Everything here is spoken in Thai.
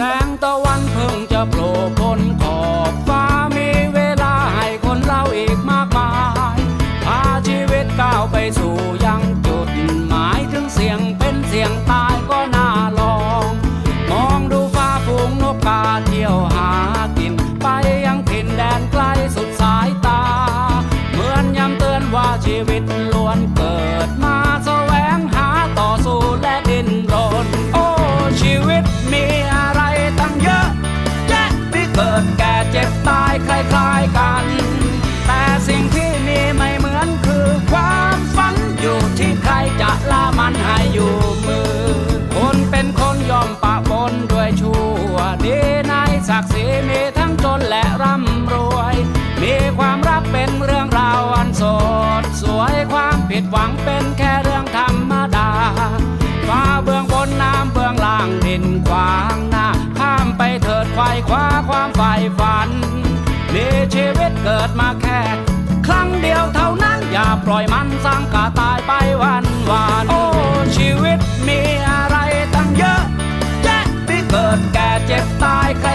แสงตะวันเพิ่งจะโผล่พ้นขอบฟ้ามีเวลาให้คนเราอีกมากมายพาชีวิตก้าวไปสู่ยังจุดหมายถึงเสียงเป็นเสียงตายก็ เป็นเรื่องราวอันสดสวยความผิดหวังเป็นแค่เรื่องธรรมดาฟ้าเบื้องบนน้ำเบื้องล่างดินขวางหน้าข้ามไปเถิดไขว้คว้าความใฝ่ฝันมีชีวิตเกิดมาแค่ครั้งเดียวเท่านั้นอย่าปล่อยมันสร้งกาตายไปวันวานโอ้ชีวิตมีอะไรตั้งเยอะแยะที่เกิดแก่เจ็บตายใคร